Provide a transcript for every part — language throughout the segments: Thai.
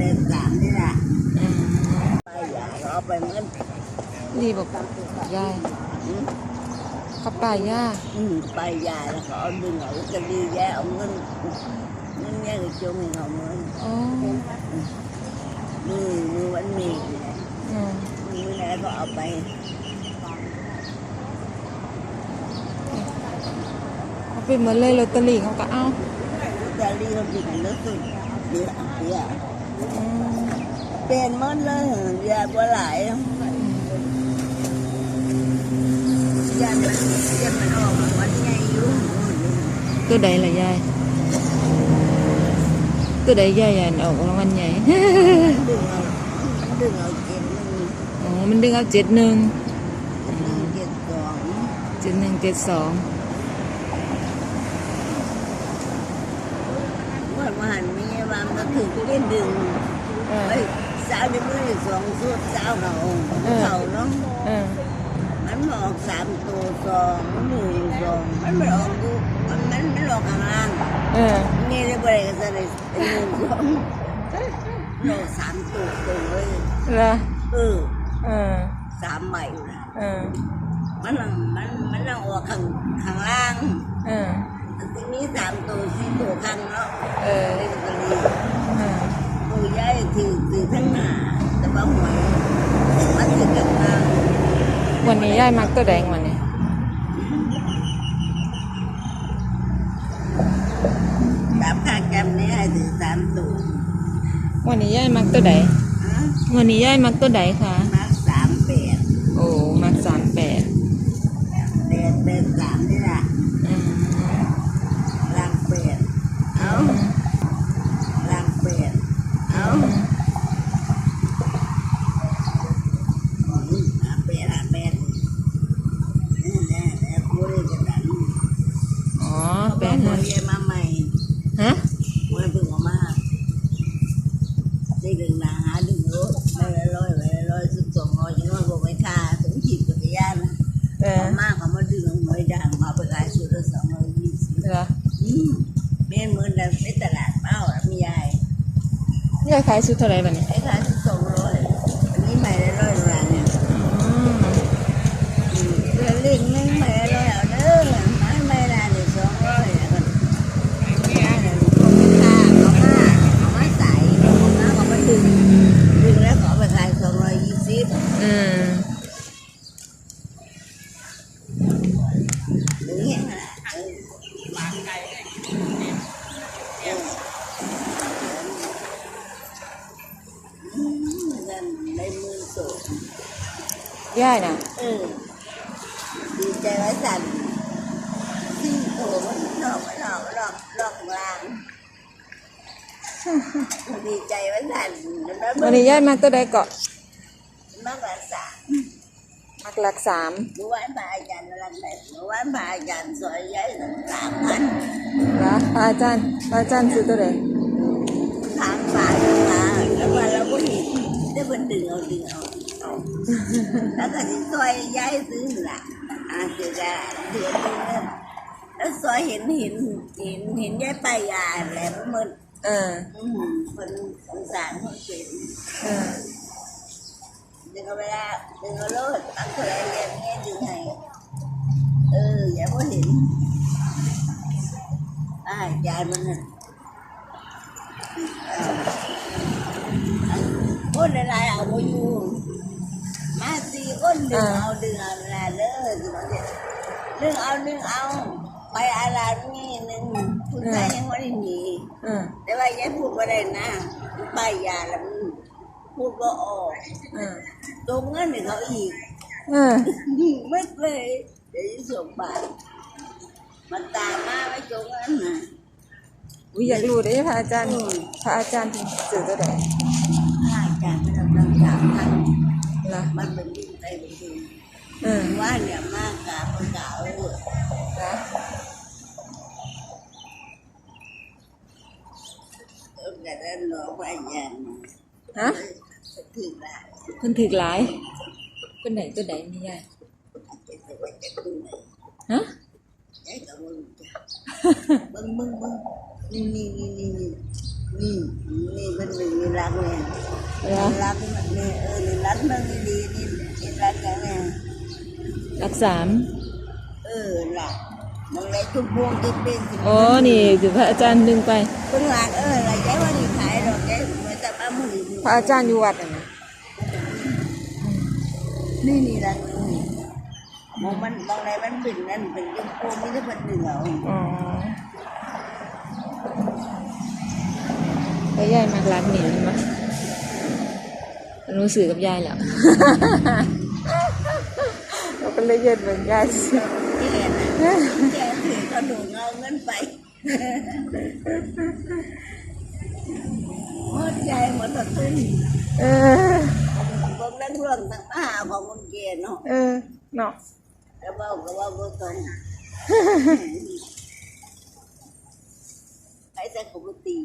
เป็นสามนี่แหละไปอย่าเอาไปเหมือนนี่บอกยายเขาไปย่าอืมไปย่าแล้วเขาเอาดึงเอาลอตเตอรี่แย่เอาเงินเงินแย่กับจงให้เขาเหมือนอ๋อมือมือวันมีมือไหนก็เอาไปเขาไปเหมือนเลยลอตเตอรี่เขาก็เอาลอตเตอรี่เขาดึงแล้วสุดเดี๋ยวเยอืม เป็นหมดเลยเดี๋ยวบ่หลายยันมันยันมันออกมาวันไงอยู่ตัวใดล่ะยายตัวใดยายยายออกรางวัลใหญ่ดึงเอาดึงเอาเจ็ดหนึ่งอ๋อมันดึงเอาเจ็ดหนึ่งเจ็ดสองเจ็ดหนึ่งเจ็ดสองเมื่อวานมี วามก็คือเล่นดึงเออเฮ้ยสาวในมือสองสุดสาวเขาเขาเนาะเออมันออกสามตัวสองหนึ่งสองมันไม่ออกดูมันมันไม่ออกข้างล่างเออนี่ได้บริก็จะได้หนึ่งสองโลสามตัวตรงเลยเหรอเออเออสามใบนะเออมันลังมันมันลังออกข้างข้างล่าง เออ ทีนี้สามตัวสี่ตัวข้างเนาะเออเล่นกันเลยเออตัวใหญ่ถือถือทั้งหน้าแต่ว่าหวยมันถือกันมาวันนี้ยายมักตัวแดงวันนี้สามข้างแกมนี้ให้ถือสามตัววันนี้ยายมักตัวใดฮะวันนี้ยายมักตัวใดคะ มาสามแปด โอ้ มักสามแปด แปดเป็นสามนี่แหละ อืม ล่างแปดเอาล่างแปดเอาหาแปดหาแปดนี่แหละแล้วกูเรียนกันนั้น อ๋อ แป แป ด ด หา ห้า เรียนมาใหม่ ฮะ กูเพิ่งออกมาได้ดึงนาหาดึงรถไม่ละร้อยไม่ละร้อยสิบสองร้อยยังไม่บอกไม่ค่าถึงขีดจักรยานนะ เออ เอามากเขามาดึงหวยด่างมาไปขายสุดละสองร้อยยี่สิบ เหรอ อืมแม่นมือนั้นไปตลาดเป้าอะมียาย ยายขายชุดเท่าไหร่บ้านี้ ไอ้ขายสุดสองร้อยอันนี้ใหม่ละร้อยละร้อยเนี่ย อืม อืมเรื่องเล่งนึงใหม่ละร้อยเอาเด้อไม้ใหม่ละเนี่ยสองร้อยอะก็ยายเนี่ยเขาไม่ค่าเขามาเขามาใส่เขามาเขามาดึงดึงแล้วเขาเอาไปขายสองร้อยยี่สิบ อืม อย่างเงี้ยนะเออเอออืมนั่นได้หมื่นสอง ยายน่ะเออดีใจไว้สั่นที่โอ้มันหลอกมันหลอกหลอกหลอกลางดีใจไว้สั่นแล้ววันนี้ยายมักตัวใดเกาะมากกว่าสามมักหลักสามเมื่อวานพระอาจารย์รักแบบเมื่อวานพระอาจารย์สอยย้ายสามพันเหรอพระอาจารย์พระอาจารย์ซื้อตัวใดถามฝ่ายมาแล้วว่าเราก็เห็นได้เพิ่นดึงเอาดึงเอาเอา แล้วก็ที่ซอยย้ายซื้อล่ะอาเสียดายเดือนหนึงเนี่ยแล้วซอยเห็นเห็นเห็นเห็นย้ายไปยาแหลมมันเอออืมคนสงสารคนเป็นเออดึงเอาเวลาดึงเอาโลดตั้งแต่เรียนเงี้ยดึงให้เอออย่าพอเห็นอ่ายายมันน่ะคนอะไรเอาไปอยู่มาสี่คน ดึงเอาดึงเอาลาเด้อดึงเอาเด้อดึงเอาดึงเอา ไปอะไรนี่หนึ่งคุณชายยังไม่ได้หนีแต่ว่ายายพูดว่าได้นะไปยาแล้วมันพูดว่าออกตรงเงินให้เขาอีกเออไม่เลยเดี๋ยวจะส่งบาทมันตามมาไม่ตรงเงินนะวิอยากรู้เด้พระอาจารย์พระอาจารย์ซื้อตัวใดถ้าจ่ายไม่ต้องตั้งสามพันเหรอมันเป็น เออว่าเนี่ยมากกาคนเก่าเลยนะต้องการได้หลอกไปอย่างฮะถึงละเพิ่นถึกหลายเพิ่นไหนตัวใดนี่ยายจะไปจะดูไหนฮะยายกับมึงจ้ะมึงมึงมึงนี่นี่นี่นี่นี่นี่นี่เป็นหนึ่งนี่รักเนี่ยเหรอรักนี่เออนี่รักมันดีนี่นี่รักอย่างเนี้ยรักสามเออรักมันเลยจุบพวงจุบเป็นสิอ๋อนี่คือพระอาจารย์ดึงไปเป็นหลักเอออะไรใจว่านี่ขายดอกใจเหมือนแต่บ้านมือพระอาจารย์อยู่วัดน่ะนะนี่นี่รักนี่มองมันมองไหนมันเป็นนั่นเป็นจุบพวงไม่ได้เป็นเหนืออ๋อแล้วยายมารักนี่มั้ยรู้สึกกับยายแล้ว เราก็เลยเย็นเหมือนยายสิที่เห็นแกถือกระดูกเอาเงินไปหมดใจหมดตะตุ้นเออพวกนักเรื่องต่างมาหาของคนเกณฑ์เนาะเออเนาะแล้วเบาก็ว่าบ่ตรงใครจะขบตี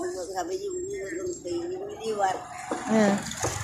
มันก็ทำไปอยู่ที่ดนตรีอยู่ที่วัดเออมันมีนะมันมีนั่นเนี่ย